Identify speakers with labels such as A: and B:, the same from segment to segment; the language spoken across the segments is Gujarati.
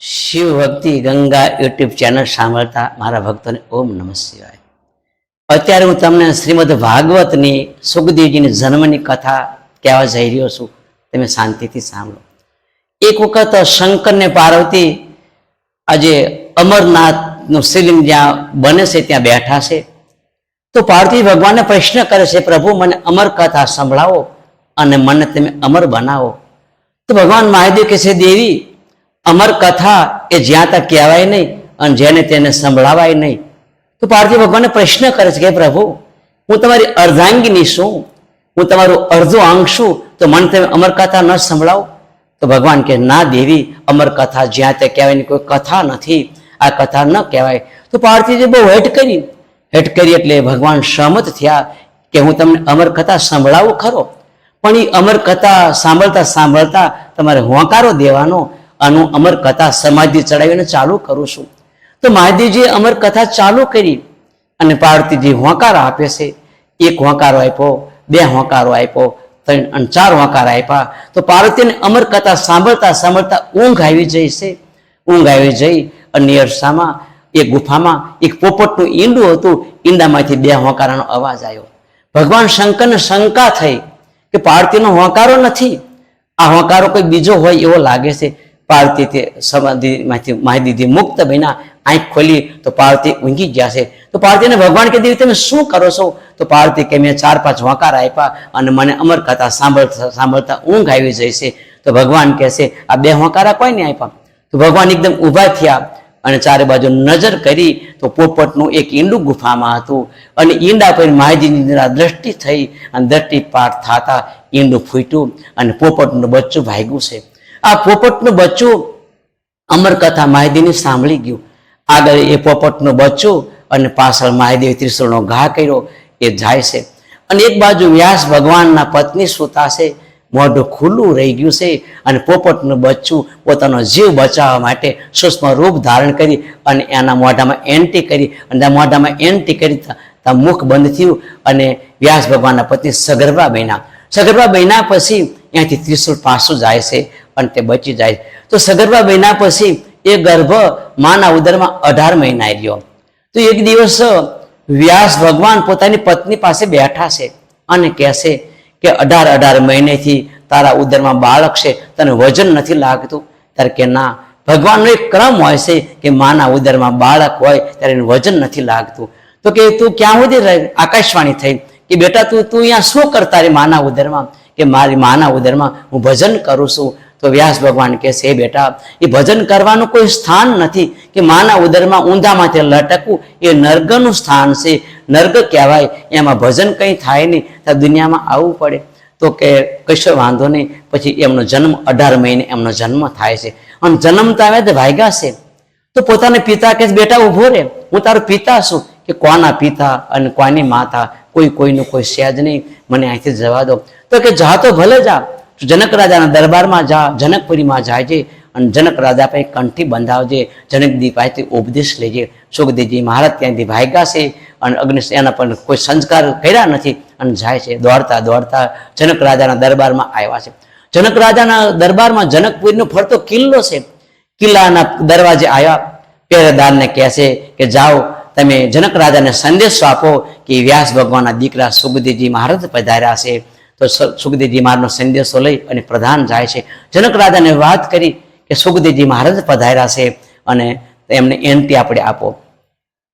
A: શિવ ભક્તિ ગંગા યુટ્યુબ ચેનલ સાંભળતા મારા ભક્તોને ઓમ નમઃ શિવાય. અત્યારે હું તમને શ્રીમદ ભાગવતની સુખદેવજીની જન્મની કથા કહેવા જઈ રહ્યો છું, તમે શાંતિથી સાંભળો. એક વખત શંકરને પાર્વતી આજે અમરનાથનું શિવલિંગ જ્યાં બને છે, ત્યાં બેઠા છે. તો પાર્વતી ભગવાનને પ્રશ્ન કરે છે, પ્રભુ, મને અમર કથા સંભળાવો અને મને તમે અમર બનાવો. તો ભગવાન મહાદેવ કહે છે, દેવી અમર કથા એ જ્યાં ત્યાં કહેવાય નહીં અને જેને તેને સંભળાવાય નહીં. તો પાર્થિવ ભગવાનને પ્રશ્ન કરે છે કે પ્રભુ, હું તમારી અર્ધાંગીની છું, હું તમારું અર્ધો અંગ છું, તો મને તમે અમર કથા ન સંભળાવો? તો ભગવાન કે, ના દેવી, અમર કથા જ્યાં તે કહેવાયની કોઈ કથા નથી, આ કથા ન કહેવાય. તો પાર્થિવજી બહુ હેટ કરી. હેટ કરી એટલે ભગવાન સહમત થયા કે, હું તમને અમર કથા સંભળાવું ખરો, પણ એ અમર કથા સાંભળતા સાંભળતા તમારે હોંકારો દેવાનો હું અમર કથા સમાધિ ચડાવીને ચાલુ કરું છું. તો મહાદેવજીએ અમર કથા ચાલુ કરી અને પાર્વતીજી હોંકાર આપે છે. એક હોંકારો આપ્યો, બે હોંકારો આપ્યો, ત્રણ અને ચાર હોંકાર આપ્યા. તો પાર્વતીને અમર કથા સાંભળતા સાંભળતા ઊંઘ આવી જઈ છે. ઊંઘ આવી જઈ અને અરસામાં એ ગુફામાં, એક પોપટનું ઈંડું હતું, ઈંડામાંથી બે હોંકારાનો અવાજ આવ્યો. ભગવાન શંકરને શંકા થઈ કે પાર્વતીનો હોંકારો નથી. આ હોંકારો કોઈ બીજો હોય એવો લાગે છે. પાર્વતી તે સમાધિમાંથી માહિતીથી મુક્ત બન્યા આંખ ખોલી તો પાર્વતી ઊંઘી ગયા છે. તો પાર્વતીને ભગવાન કે દેવી, તમે શું કરો છો? તો પાર્વતી કે મેં ચાર પાંચ વાંકાર આપ્યા અને મને અમર કથા સાંભળતા સાંભળતા ઊંઘ આવી જાય છે. તો ભગવાન કહે છે, આ બે હોંકારા કોઈને આપ્યા? તો ભગવાન એકદમ ઊભા થયા અને ચારે બાજુ નજર કરી તો પોપટનું એક ઈંડું ગુફામાં હતું. અને ઈંડા પર મહાજીની દ્રષ્ટિ થઈ અને દ્રષ્ટિપાત થતા ઈંડું ફૂટ્યું અને પોપટનું બચ્ચું ભાગ્યું છે. આ પોપટનું બચ્ચું અમરકથા મહાદેવની સાંભળી ગયું. આગળ એ પોપટનું બચ્ચું અને પાછળ મહાદેવ ત્રિશુળનો ઘા કર્યો, એ જાય છે. અને એક બાજુ વ્યાસ ભગવાનના પત્ની સુતા છે, મોઢું ખુલ્લું રહી ગયું છે અને પોપટનું બચ્ચું પોતાનો જીવ બચાવવા માટે સૂક્ષ્મ રૂપ ધારણ કરી અને એના મોઢામાં એન્ટી કરી અને મોઢામાં એન્ટી કરી મુખ બંધ થયું અને વ્યાસ ભગવાનના પત્ની સગર્ભા બન્યા. સગર્ભા બન્યા પછી ત્યાંથી ત્રિશુળ પાછું જાય છે. અને તે બચી જાય. તો સગર્ભા બન્યા પછી એ ગર્ભ માના ઉદરમાં અઢાર મહિના રહ્યો. તો એક દિવસ વ્યાસ ભગવાન પોતાની પત્ની પાસે બેઠા છે અને કહેશે કે, અઢાર અઢાર મહિનેથી તારા ઉદરમાં બાળક છે, તને વજન નથી લાગતું. ત્યારે કે, ના, ભગવાનનો એક ક્રમ હોય છે કે માના ઉદરમાં બાળક હોય, ત્યારે એનું વજન નથી લાગતું. તો કે, તું ક્યાં સુધી આકાશવાણી થઈ. કે, બેટા, તું તું અહીંયા શું કરતા રે માના ઉદરમાં? કે, મારી માના ઉદરમાં હું ભજન કરું છું તો વ્યાસ ભગવાન કહે છે બેટા, એ ભજન કરવાનું કોઈ સ્થાન નથી કે માના ઉદરમાં ઊંધામાંથી લટકવું. એ નર્ગનું સ્થાન છે. નર્ગ કહેવાય. એમાં ભજન કંઈ થાય નહીં. દુનિયામાં આવવું પડે. તો કે કશો વાંધો નહીં. પછી એમનો જન્મ અઢાર મહિને એમનો જન્મ થાય છે. અને જન્મતા આવે તો ભાગ્યા છે. તો પોતાના પિતા કે બેટા, ઊભો રે. હું તારો પિતા છું. કે કોના પિતા અને કોની માતા? કોઈ કોઈનું કોઈ સેજ નહીં. મને અહીંથી જવા દો. તો કે, જા તો ભલે જા. જનક રાજાના દરબારમાં જા જનકપુરીમાં જાય છે અને જનક રાજા પાસે કંઠી બંધાવજે જનકદી પાસેથી ઉપદેશ લેજે. સુખદેવજી મહારાજ ત્યાંથી ભાગ્યા છે અને અગ્નિ એના પર કોઈ સંસ્કાર કર્યા નથી અને જાય છે. દોડતા દોડતા જનક રાજાના દરબારમાં આવ્યા છે. જનક રાજાના દરબારમાં જનકપુરીનો ફરતો કિલ્લો છે. કિલ્લાના દરવાજે આવ્યા. પહેરેદારને કહે છે કે જાઓ, તમે જનક રાજાને સંદેશો આપો કે વ્યાસ ભગવાનના દીકરા સુખદેવજી મહારાજ પધાર્યા છે. તો સુખદેવજી મહારાજનો સંદેશો લઈ અને પ્રધાન જાય છે. જનક રાજાને વાત કરી કે સુખદેવજી મહારાજ પધાર્યા છે અને એમને એન્ટ્રી આપણે આપો.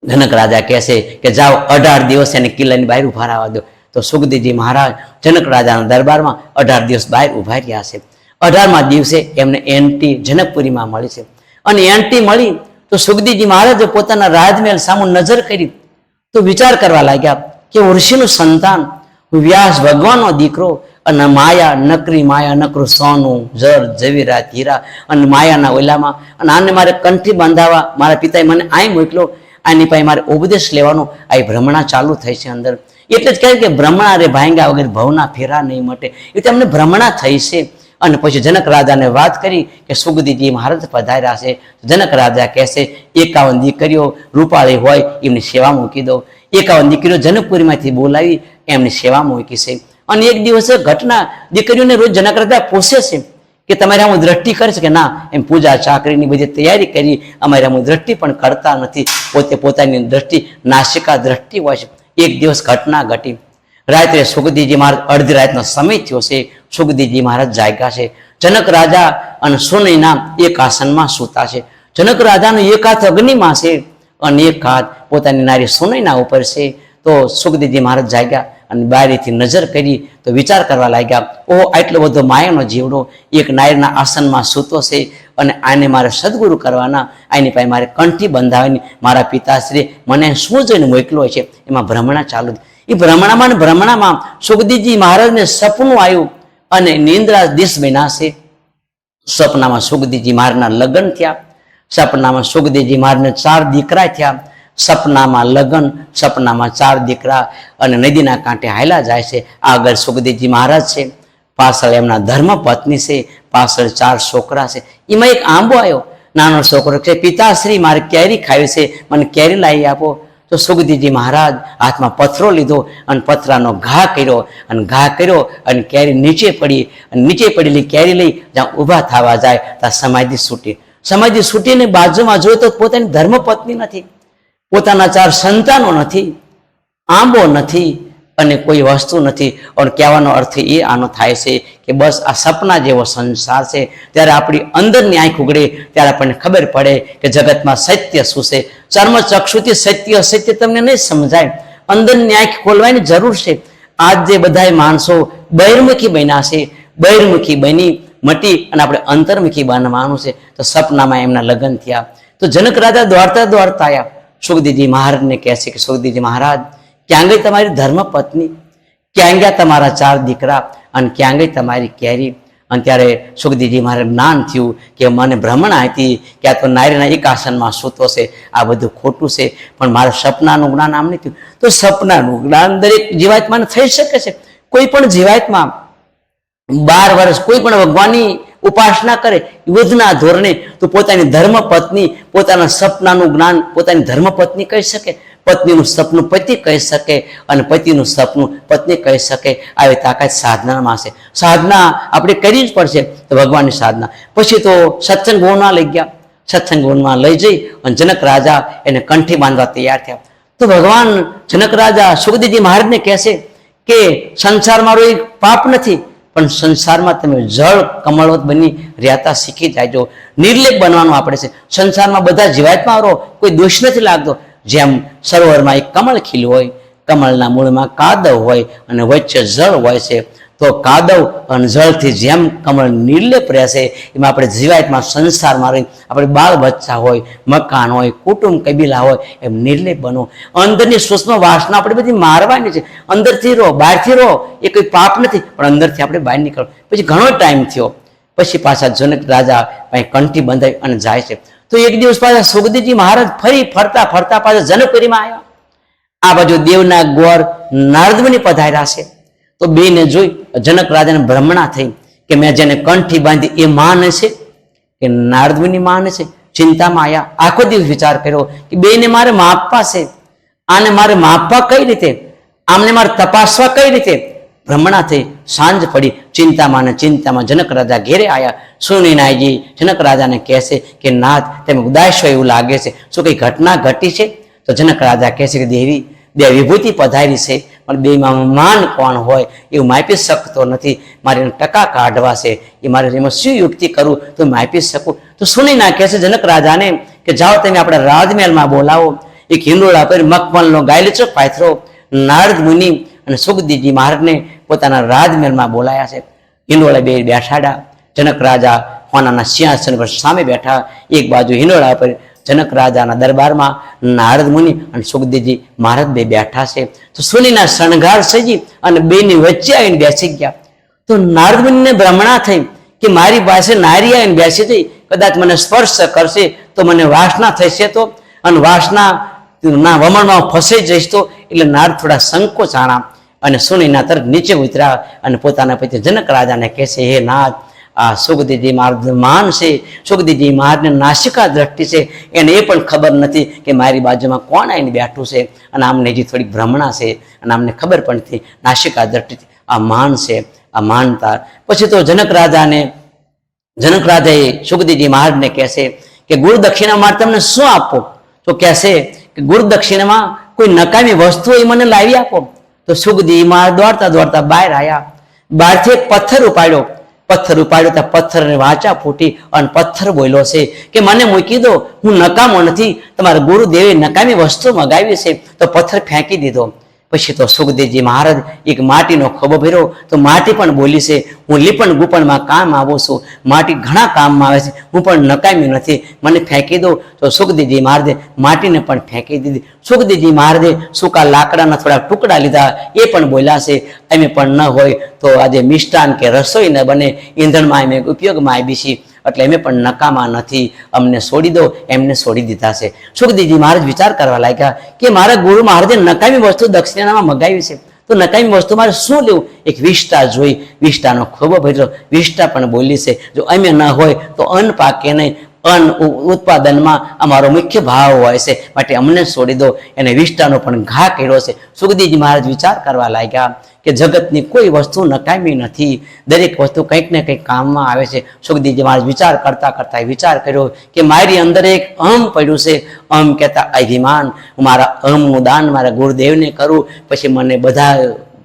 A: જનક રાજા કહેશે કે જાઓ અઢાર દિવસ એને કિલ્લાની બહાર ઊભા રહેવા દો. તો સુખદેવજી મહારાજ જનક રાજાના દરબારમાં અઢાર દિવસ બહાર ઊભા રહ્યા છે. અઢારમા દિવસે એમને એન્ટી જનકપુરીમાં મળી છે. અને એન્ટી મળી તો સુખદેવજી મહારાજે પોતાના રાજમહેલ સામુ નજર કરી તો વિચાર કરવા લાગ્યા કે ઋષિનું સંતાન વ્યાસ ભગવાનનો દીકરો અને માયા નકરી, માયા નકરું સોનું જર જવીરાત હીરા અને માયાના ઓલામાં અને આને મારે કંઠી બાંધાવા મારા પિતાએ મને આય મોકલો આની પાસે મારે ઉપદેશ લેવાનો. આ ભ્રમણા ચાલુ થઈ છે અંદર. એટલે જ કહે કે ભ્રમણા રે ભાંગા વગર ભવના ફેરા નહીં મટે. એટલે અમને ભ્રમણા થઈ છે. અને પછી જનક રાજાને વાત કરી કે સુગદીજી મહારાજ પધાર્યા છે. જનક રાજા કહેશે એકાવન દીકરીઓ રૂપાળી હોય, એમની સેવા મૂકી દો. એકાવન દીકરીઓ જનકપુરીમાંથી બોલાવી એમની સેવા મૂકી છે. અને એક દિવસે ઘટના દીકરીઓને રોજ જનક રાજા પૂછે છે કે તમારે આમ દ્રષ્ટિ કરે છે કે ના, એમ પૂજા ચાકરીની બધી તૈયારી કરી, અમારે આમ દ્રષ્ટિ પણ કરતા નથી. પોતે પોતાની દ્રષ્ટિ, નાસિકા દ્રષ્ટિ હોય છે. એક દિવસ ઘટના ઘટી. રાત્રે સુખદીજી મહારાજ, અડધી રાતનો સમય થયો છે. સુખદીજી મહારાજ જાગ્યા છે. જનક રાજા અને સુનૈના એક આસનમાં સૂતા છે. જનક રાજાનો એક હાથ અગ્નિમાં છે અને એક હાથ પોતાની નારી સુનૈના ઉપર છે. તો સુખદીદી મહારાજ જાગ્યા અને બારીથી નજર કરી તો વિચાર કરવા લાગ્યા, ઓહો, આટલો બધો માયાનો જીવડો એક નાયરના આસનમાં સૂતો છે અને આને મારે સદગુરુ કરવાના, આની પાસે મારે કંઠી બંધાવવાની મારા પિતાશ્રી મને શું જોઈને મોકલ્યો છે? એમાં ભ્રમણા ચાલુ એ ભ્રમણામાં ને ભ્રમણામાં સુખદીજી મહારાજને સપનું આવ્યું અને નિંદ્રા દિશ વિનાશે સપનામાં સુખદીજી મહારાજના લગ્ન થયા. સપનામાં સુખદેવજી મહારાજને ચાર દીકરા થયા. સપનામાં લગ્ન, સપનામાં ચાર દીકરા અને નદીના કાંઠે હાયલા જાય છે. આગળ સુખદેવજી મહારાજ છે, પાછળ એમના ધર્મ પત્ની છે, પાછળ ચાર છોકરા છે. એમાં એક આંબો આવ્યો. નાનો છોકરો છે, પિતાશ્રી, મારે કેરી ખાવી છે, મને કેરી લાવી આપો. તો સુખદેવજી મહારાજ હાથમાં પથરો લીધો અને પથરાનો ઘા કર્યો અને ઘા કર્યો અને કેરી નીચે પડી અને નીચે પડેલી કેરી લઈ જ્યાં ઊભા થવા જાય. ત્યાં સમાધિ છૂટી. સમાધિ છૂટીને બાજુમાં જોયું તો પોતાની ધર્મપત્ની નથી. પોતાના ચાર સંતાનો નથી, આંબો નથી અને કોઈ વસ્તુ નથી. અને કહેવાનો અર્થ એ આનો થાય છે કે બસ આ સપના જેવો સંસાર છે. ત્યારે આપણી અંદરની આંખ ઉગડે, ત્યારે આપણને ખબર પડે કે જગતમાં સત્ય શું છે. ચર્મ ચક્ષુથી સત્ય અસત્ય તમને નહીં સમજાય. અંદરની આંખ ખોલવાની જરૂર છે. આજ જે બધાય માણસો બહિર્મુખી બન્યા છે, બહિર્મુખી બની, મટી અને આપણે અંતર્મુખી બનવાનું છે. તો સપનામાં એમના લગ્ન થયા. તો જનક રાજા દોડતા દોડતા આવ્યા સુખદીજી મહારાજને કહે છે કે સુખદીજી મહારાજ ક્યાં ગઈ તમારી ધર્મ પત્ની ક્યાં ગયા તમારા ચાર દીકરા? અને ક્યાં ગઈ તમારી કેરી? અને ત્યારે સુખદીજી મારે જ્ઞાન થયું કે મને ભ્રમણા હતી કે આ તો નારીના એક આસનમાં સૂતો છે, આ બધું ખોટું છે, પણ મારા સપનાનું જ્ઞાન આમ નહીં થયું. તો સપનાનું જ્ઞાન દરેક જીવાત્માને થઈ શકે છે. કોઈ પણ જીવાત્મા બાર વર્ષ, કોઈ પણ ભગવાનની ઉપાસના કરે, યુદ્ધના ધોરણે તો પોતાની ધર્મ પત્ની પોતાના સપનાનું જ્ઞાન પોતાની ધર્મ પત્ની કહી શકે, પત્નીનું સપનું પતિ કહી શકે અને પતિનું સપનું પત્ની કહી શકે. આવી તાકાત સાધનામાં છે સાધના આપણે કરવી જ પડશે તો ભગવાનની સાધના. પછી તો સત્સંગ ભવનમાં લઈ ગયા. સત્સંગ ભવનમાં લઈ જઈ અને જનક રાજા એને કંઠી બાંધવા તૈયાર થયા. તો ભગવાન જનક રાજા સુખદેવજી મહારાજને કહેશે કે સંસારમાં એક પાપ નથી પણ સંસારમાં તમે જળ કમળવત બની રહેતા શીખી જાયજો નિર્લેપ બનવાનું આપણે છે, સંસારમાં બધા જીવાતમાં રહો, કોઈ દોષ નથી લાગતો. જેમ સરોવરમાં એક કમળ ખીલ હોય, કમળના મૂળમાં કાદવ હોય અને વચ્ચે જળ હોય છે તો કાદવ અને જળથી જેમ કમળ નિર્લેપ રહેશે એમાં આપણે જીવાતમાં સંસારમાં રહી આપણે બાળ બચ્ચા હોય, મકાન હોય, કુટુંબ કબીલા હોય, એમ નિર્લેપ બનો. અંદરની સૂક્ષ્મ વાસના આપણે બધી મારવાની છે. અંદરથી રહો, બહારથી રહો, એ કોઈ પાપ નથી, પણ અંદરથી આપણે બહાર નીકળો. પછી ઘણો ટાઈમ થયો. પછી પાછા જનક રાજા પાસે કંઠી બંધાઈ અને જાય છે. તો એક દિવસ પાછા સુખદેવજી મહારાજ ફરી ફરતા ફરતા પાછા જનકપુરીમાં આવ્યા. આ બાજુ દેવના ગોર નારદમુનિ પધાર્યા છે. તો બેને જોઈ જનક રાજાને ભ્રમણા થઈ કે મેં જેને કંઠી બાંધી એ માન છે? કે નારદમુનિ માન છે? ચિંતામાં આવ્યા આખો દિવસ વિચાર કર્યો કે બેને મારે માપવા છે. આને મારે માપવા કઈ રીતે? આમને મારે તપાસવા કઈ રીતે? ભ્રમણા થઈ સાંજ પડી, ચિંતામાં ને ચિંતામાં જનક રાજા ઘેરે આવ્યા સુનીનાયજી જનક રાજાને કહેશે કે નાથ તમે ઉદાસ હોય એવું લાગે છે? શું કઈ ઘટના ઘટી છે? તો જનક રાજા કહેશે કે, દેવી, બે વિભૂતિ પધારી છે. પણ બેમાં માન કોણ હોય એવું માપી શકતો નથી. મારે એને ટકા કાઢવા છે. એ મારે એમાં શું યુક્તિ કરું? તો માપી શકું. તો સુની ના કહેશે જનક રાજાને કે જાઓ તમે આપણા રાજમહેલમાં બોલાવો. એક હિંડોળા પર મખમલનો ગાયલીચો પાથરો નારદ મુનિ અને સુખદીજી મહારાજને પોતાના રાજમહેલમાં બોલાયા છે. હિંડોળા બે બેઠાડા. જનક રાજા હોનાના સિંહાસન પર સામે બેઠા. એક બાજુ હિંડોળા પર જનક રાજાના દરબારમાં નારદ મુનિ અને સુખદેવજી મહારાજ બે બેઠા છે. તો સુનિના શણગાર સજી અને બેની વચ્ચે આવીને બેસી ગયા. તો નારદ મુનિને ભ્રમણા થઈ કે મારી પાસે નારી આવીને બેસી થઈ કદાચ મને સ્પર્શ કરશે તો મને વાસના થશે તો. અને વાસના ના વમણમાં ફસાઈ જઈશ તો, એટલે નારદ થોડા સંકોચ આણા અને સુનિના તરફ નીચે ઉતર્યા અને પોતાના પતિ જનક રાજાને કહેશે હે નાથ આ સુખદેવજી મહારાજ માન છે સુખદીજી મહારાજને નાસિકા દ્રષ્ટિ છે, એને એ પણ ખબર નથી કે મારી બાજુમાં કોણ આવીને બેઠું છે. અને આમને હજી થોડીક ભ્રમણા છે, અને આમને ખબર પણ નથી નાસિકા દ્રષ્ટિ આ માન છે, આ માનતા. પછી તો જનક રાજાને, જનક રાજાએ સુખદીજી મહારાજને કહેશે કે ગુરુ દક્ષિણામાં તમને શું આપો? તો કહેશે કે ગુરુ દક્ષિણામાં કોઈ નકામી વસ્તુ એ મને લાવી આપો. તો સુખદેવજી મહારાજ દોડતા દોડતા બહાર આવ્યા બહારથી એક પથ્થર ઉપાડ્યો. પથ્થર ઉપાડ્યો ત્યાં પથ્થર વાંચા ફૂટી અને પથ્થર બોલ્યો છે કે મને મૂકી દો, હું નકામો નથી. તમારા ગુરુદેવે નકામી વસ્તુ મગાવી છે, તો પથ્થર ફેંકી દીધો. પછી તો સુખદેવજી મહારાજ એક માટીનો ખોબો ભેરો તો માટી પણ બોલી છે, હું લીપણ ગુપણમાં કામ આવું છું. માટી ઘણા કામમાં આવે છે. હું પણ નકામી નથી. મને ફેંકી દો. તો સુખદેવજી મહારાજે માટીને પણ ફેંકી દીધી. સુખદેવજી મહારાજે સૂકા લાકડાના થોડા ટુકડા લીધા. એ પણ બોલ્યા છે એમ પણ ન હોય તો આજે મિષ્ટાન કે રસોઈ ન બને. ઈંધણમાં અમે ઉપયોગમાં આવી છીએ. એટલે અમે પણ નકામા નથી. અમને છોડી દો, એમને છોડી દીધા છે. સુખદીજી મહારાજ વિચાર કરવા લાગ્યા કે મારા ગુરુ મહારાજે નકામી વસ્તુ દક્ષિણામાં મગાવી છે. તો નકામી વસ્તુ મારે શું લેવું? એક વિષ્ટા જોઈ, વિષ્ટાનો ખૂબ ભર્યો. વિષ્ટા પણ બોલી છે, જો અમે ન હોય તો અન્ન પાકે નહીં. અન્ન ઉત્પાદનમાં અમારો મુખ્ય ભાવ હોય છે. માટે અમને છોડી દો. એને વિષ્ટાનો પણ ઘા કર્યો છે. સુખદીજી મહારાજ વિચાર કરવા લાગ્યા કે જગતની કોઈ વસ્તુ નકામી નથી. દરેક વસ્તુ કંઈક ને કંઈક કામમાં આવે છે. સુખદીજી મહારાજ વિચાર કરતા કરતા વિચાર કર્યો કે મારી અંદર એક અહમ પડ્યું છે. અહમ કહેતા અભિમાન હું મારા અહમનું દાન મારા ગુરુદેવને કરું, પછી મને બધા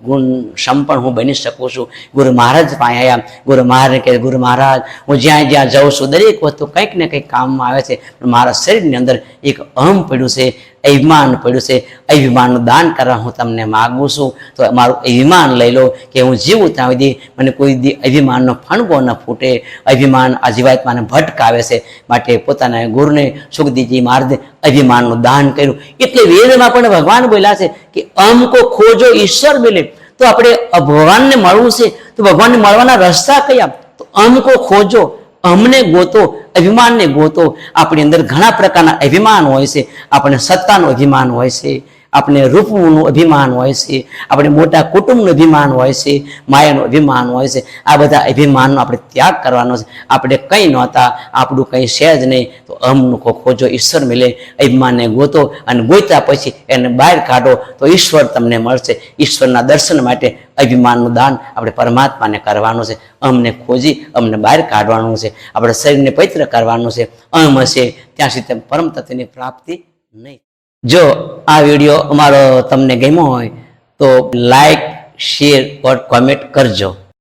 A: ગુણ સંપન્ન હું બની શકું છું. ગુરુ મહારાજ પાસે આવ્યા ગુરુ મહારાજ કે ગુરુ મહારાજ, હું જ્યાં જ્યાં જાઉં છું, દરેક વસ્તુ કંઈક ને કંઈક કામમાં આવે છે. મારા શરીરની અંદર એક અહમ પડ્યું છે. અભિમાન પડ્યું છે અભિમાનનું દાન કરવા હું તમને માગું છું. તો મારું અભિમાન લઈ લો કે હું જીવું ત્યાં સુધી મને કોઈ દી અભિમાનનો ફણગો ન ફૂટે. અભિમાન આ જીવાત્માને ભટકાવે છે, માટે પોતાના ગુરુને સુખદીજી મહારાજે અભિમાનનું દાન કર્યું. એટલે વેદમાં પણ ભગવાન બોલ્યા છે કે અમકો ખોજો ઈશ્વર મિલે. તો આપણે ભગવાનને મળવું છે, તો ભગવાનને મળવાના રસ્તા કયા? તો અમકો ખોજો, અમને ગોતો અભિમાનને ગોતો. આપણી અંદર ઘણા પ્રકારના અભિમાન હોય છે. આપણે સત્તાનું અભિમાન હોય છે. આપણે રૂપનું અભિમાન હોય છે, આપણે મોટા કુટુંબનું અભિમાન હોય છે, માયાનું અભિમાન હોય છે, આ બધા અભિમાનનો આપણે ત્યાગ કરવાનો છે. આપણે કંઈ નહોતા, આપણું કંઈ છે જ નહીં, તો અમનું કો ખોજો ઈશ્વર મિલે અભિમાનને ગોતો અને ગોત્યા પછી એને બહાર કાઢો, તો ઈશ્વર તમને મળશે. ઈશ્વરના દર્શન માટે અભિમાનનું દાન આપણે પરમાત્માને કરવાનું છે. અમને ખોજી અમને બહાર કાઢવાનું છે. આપણે શરીરને પવિત્ર કરવાનું છે. અમ હશે, ત્યાં સુધી પરમ તત્વની પ્રાપ્તિ નહીં. જો આ વીડિયો અમારો તમને ગમ્યો હોય તો લાઈક શેર ઓર કોમેન્ટ કરજો.